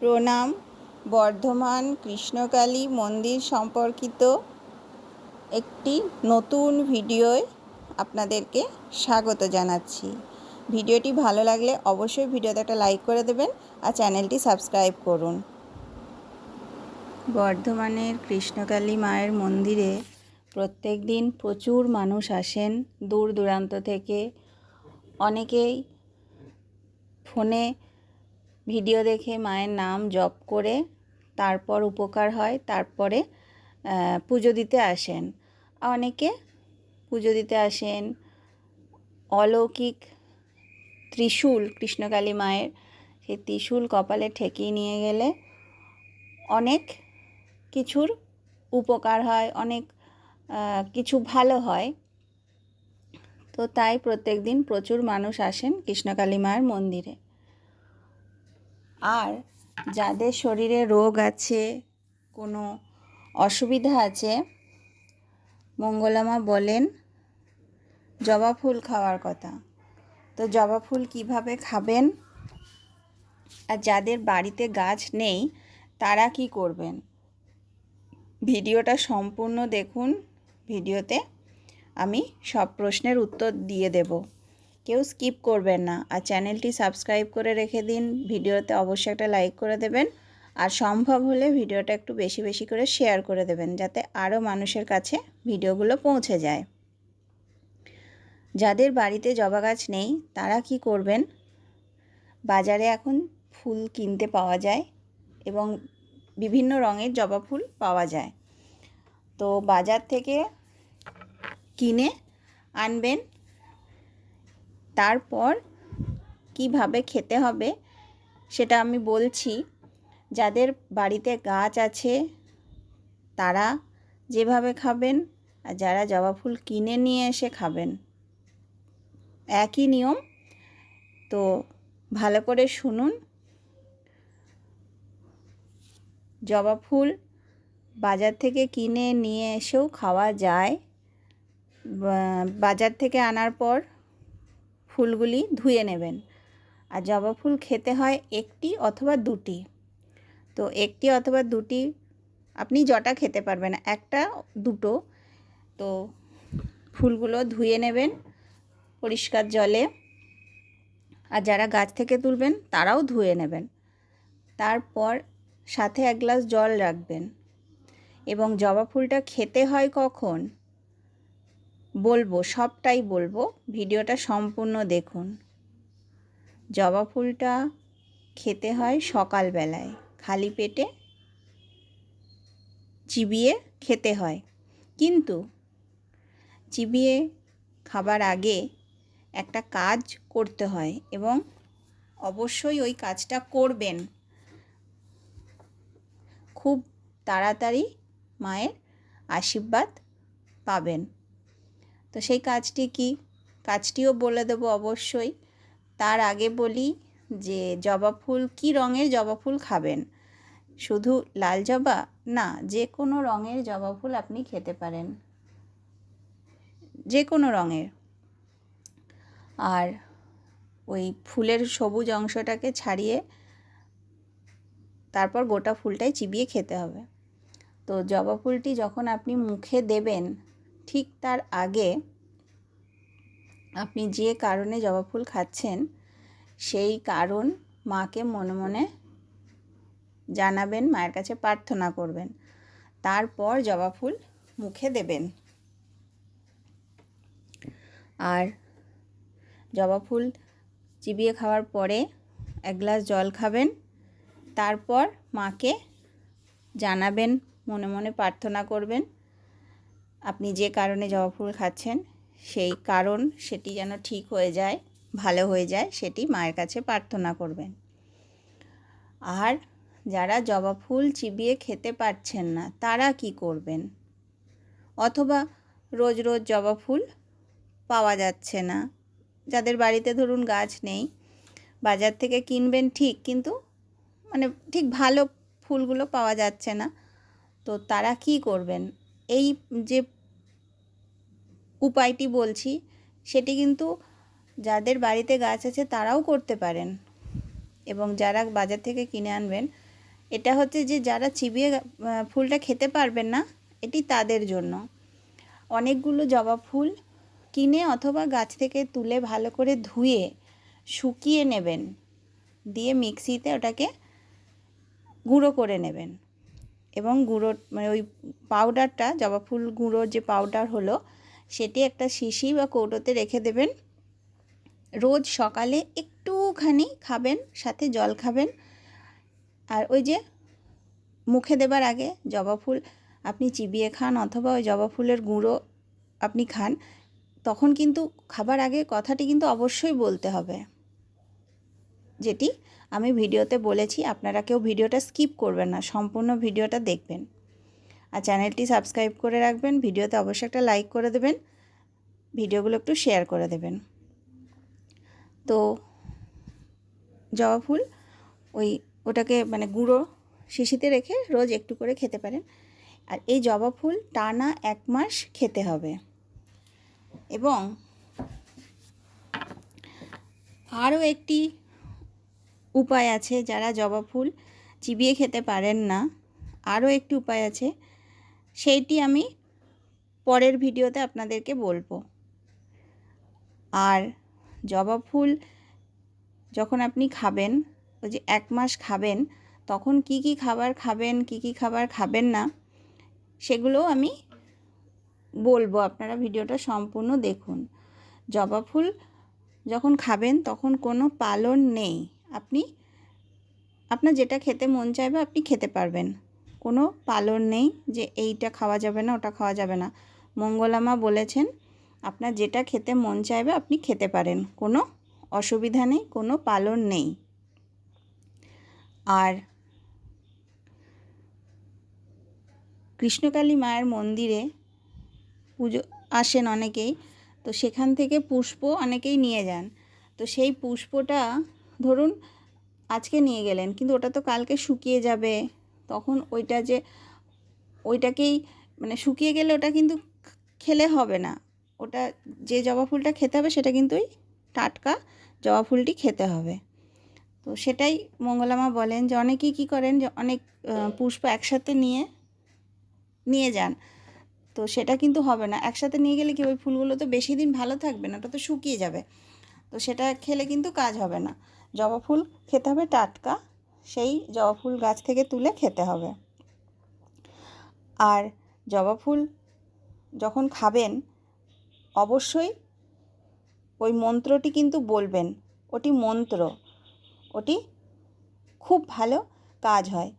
প্রণাম। বর্ধমান কৃষ্ণকালী মন্দির সম্পর্কিত একটি নতুন ভিডিওয় আপনাদেরকে স্বাগত জানাচ্ছি। ভিডিওটি ভালো লাগলে অবশ্যই ভিডিওতে একটা লাইক করে দেবেন আর চ্যানেলটি সাবস্ক্রাইব করুন। বর্ধমানের কৃষ্ণকালী মায়ের মন্দিরে প্রত্যেক দিন প্রচুর মানুষ আসেন। দূর দূরান্ত থেকে অনেকেই ফোনে ভিডিও দেখে মায়ের নাম জপ করে তারপর উপকার হয়, তারপরে পুজো দিতে আসেন। অনেকে পুজো দিতে আসেন, অলৌকিক ত্রিশূল, কৃষ্ণকালী মায়ের সেই ত্রিশূল কপালে ঠেকিয়ে নিয়ে গেলে অনেক কিছুর উপকার হয়, অনেক কিছু ভালো হয়। তো তাই প্রত্যেক দিন প্রচুর মানুষ আসেন কৃষ্ণকালী মায়ের মন্দিরে। আর যাদের শরীরে রোগ আছে, কোনো অসুবিধা আছে, মঙ্গলামা বলেন, জবা ফুল খাওয়ার কথা। তো জবা ফুল কীভাবে খাবেন? আর যাদের বাড়িতে গাছ নেই, তারা কি করবেন? ভিডিওটা সম্পূর্ণ দেখুন। ভিডিওতে আমি সব প্রশ্নের উত্তর দিয়ে দেব। কেউ স্কিপ করবেন না। আর চ্যানেলটি সাবস্ক্রাইব করে রেখে দিন। ভিডিওতে অবশ্যই একটা লাইক করে দেবেন। আর সম্ভব হলে ভিডিওটা একটু বেশি বেশি করে শেয়ার করে দেবেন, যাতে আরও মানুষের কাছে ভিডিওগুলো পৌঁছে যায়। যাদের বাড়িতে জবা গাছ নেই, তারা কি করবেন? বাজারে এখন ফুল কিনতে পাওয়া যায় এবং বিভিন্ন রঙের জবা ফুল পাওয়া যায়। তো বাজার থেকে কিনে আনবেন। তারপর কীভাবে খেতে হবে সেটা আমি বলছি। যাদের বাড়িতে গাছ আছে, তারা যেভাবে খাবেন আর যারা জবা ফুল কিনে নিয়ে এসে খাবেন, একই নিয়ম। তো ভালো করে শুনুন। জবা ফুল বাজার থেকে কিনে নিয়ে এসেও খাওয়া যায়। বাজার থেকে আনার পর ফুলগুলি ধুয়ে নেবেন। আর জবা ফুল খেতে হয় একটি অথবা দুটি। তো একটি অথবা দুটি আপনি জটা খেতে পারবেন একটা, দুটো। তো ফুলগুলো ধুয়ে নেবেন পরিষ্কার জলে। আর যারা গাছ থেকে তুলবেন তারাও ধুয়ে নেবেন। তারপর সাথে এক গ্লাস জল রাখবেন। এবং জবা ফুলটা খেতে হয় কখন? বলব, সবটাই বলব। ভিডিওটা সম্পূর্ণ দেখুন। জবা ফুলটা খেতে হয় সকালবেলায়। খালি পেটে চিবিয়ে খেতে হয়। কিন্তু চিবিয়ে খাবার আগে একটা কাজ করতে হয় এবং অবশ্যই ওই কাজটা করবেন। খুব তাড়াতাড়ি মায়ের আশীর্বাদ পাবেন। তো সেই কাজটি কি? কাজটিও বলে দেবো অবশ্যই। তার আগে বলি যে জবা ফুল কি রঙের জবা ফুল খাবেন? শুধু লাল জবা? না, যে কোনো রঙের জবা ফুল আপনি খেতে পারেন। যে কোনো রঙের। আর ওই ফুলের সবুজ অংশটাকে ছাড়িয়ে তারপর গোটা ফুলটাই চিবিয়ে খেতে হবে। তো জবা ফুলটি যখন আপনি মুখে দেবেন ঠিক তার আগে আপনি যে কারণে জবা ফুল খাচ্ছেন, সেই কারণ মাকে মনে মনে জানাবেন, মায়ের কাছে প্রার্থনা করবেন। তারপর জবা ফুল মুখে দেবেন। আর জবা ফুল চিবিয়ে খাওয়ার পরে এক গ্লাস জল খাবেন। তারপর মাকে জানাবেন, মনে মনে প্রার্থনা করবেন। আপনি যে কারণে জবা ফুল খাচ্ছেন, সেই কারণ সেটি যেন ঠিক হয়ে যায়, ভালো হয়ে যায়, সেটি মায়ের কাছে প্রার্থনা করবেন। আর যারা জবা ফুল চিবিয়ে খেতে পারছেন না, তারা কি করবেন? অথবা রোজ রোজ জবা ফুল পাওয়া যাচ্ছে না। যাদের বাড়িতে ধরুন গাছ নেই, বাজার থেকে কিনবেন ঠিক, কিন্তু মানে ঠিক ভালো ফুলগুলো পাওয়া যাচ্ছে না, তো তারা কি করবেন? এই যে উপায়টি বলছি, সেটি কিন্তু যাদের বাড়িতে গাছ আছে তারাও করতে পারেন। এবং যারা বাজার থেকে কিনে আনবেন, এটা হচ্ছে যে যারা চিবিয়ে ফুলটা খেতে পারবেন না, এটি তাদের জন্য। অনেকগুলো জবা ফুল কিনে অথবা গাছ থেকে তুলে ভালো করে ধুয়ে শুকিয়ে নেবেন, দিয়ে মিক্সিতে ওটাকে গুঁড়ো করে নেবেন। এবং গুঁড়ো মানে ওই পাউডারটা জবা ফুল গুঁড়োর যে পাউডার হলো, সেটি একটা শিশি বা কৌটোতে রেখে দেবেন। রোজ সকালে একটুখানি খাবেন, সাথে জল খাবেন। আর ওই যে মুখে দেবার আগে জবা ফুল আপনি চিবিয়ে খান, অথবা ওই জবা ফুলের গুঁড়ো আপনি খান, তখন কিন্তু খাবার আগে কথাটি কিন্তু অবশ্যই বলতে হবে। যেটি আমি ভিডিওতে বলেছি, আপনারা কেউ ভিডিওটা স্কিপ করবেন না, সম্পূর্ণ ভিডিওটা দেখবেন। আর চ্যানেলটি সাবস্ক্রাইব করে রাখবেন, ভিডিওতে অবশ্যই একটা লাইক করে দেবেন, ভিডিওগুলো একটু শেয়ার করে দেবেন। তো জবা ফুল, ওই ওটাকে মানে গুঁড়ো শিশিতে রেখে রোজ একটু করে খেতে পারেন। আর এই জবা ফুল টানা এক মাস খেতে হবে। এবং আরও একটি উপায় আছে যারা জবা ফুল চিবিয়ে খেতে পারেন না। আরও একটি উপায় আছে, সেইটি আমি পরের ভিডিওতে আপনাদেরকে বলব। আর জবা ফুল যখন আপনি খাবেন, ওই যে এক মাস খাবেন, তখন কি কি খাবার খাবেন, কি কি খাবার খাবেন না সেগুলোও আমি বলব। আপনারা ভিডিওটা সম্পূর্ণ দেখুন। জবা ফুল যখন খাবেন, তখন কোনো পালন নেই। আপনি, আপনার যেটা খেতে মন চাইবে আপনি খেতে পারবেন। কোনো পালন নেই যে এইটা খাওয়া যাবে না, ওটা খাওয়া যাবে না। মঙ্গলামা বলেছেন, আপনার যেটা খেতে মন চাইবে আপনি খেতে পারেন। কোনো অসুবিধা নেই, কোনো পালন নেই। আর কৃষ্ণকালী মায়ের মন্দিরে পুজো আসেন অনেকেই, তো সেখান থেকে পুষ্প অনেকেই নিয়ে যান। তো সেই পুষ্পটা ধরুন আজকে নিয়ে গেলেন, কিন্তু ওটা তো কালকে শুকিয়ে যাবে, তখন ওইটা যে, ওইটাকেই মানে শুকিয়ে গেলে ওটা কিন্তু খেলে হবে না। ওটা যে জবা ফুলটা খেতে হবে সেটা কিন্তু ওই টাটকা জবা ফুলটি খেতে হবে। তো সেটাই মঙ্গলামা বলেন যে অনেকেই কী করেন যে অনেক পুষ্প একসাথে নিয়ে নিয়ে যান। তো সেটা কিন্তু হবে না। একসাথে নিয়ে গেলে কি ওই ফুলগুলো তো বেশি দিন ভালো থাকবে না, ওটা তো শুকিয়ে যাবে। তো সেটা খেলে কিন্তু কাজ হবে না। জবা ফুল খেতে হবে টাটকা, সেই জবা ফুল গাছ থেকে তুলে খেতে হবে। আর জবা ফুল যখন খাবেন, অবশ্যই ওই মন্ত্রটি কিন্তু বলবেন, ওটি মন্ত্র, ওটি খুব ভালো কাজ হয়।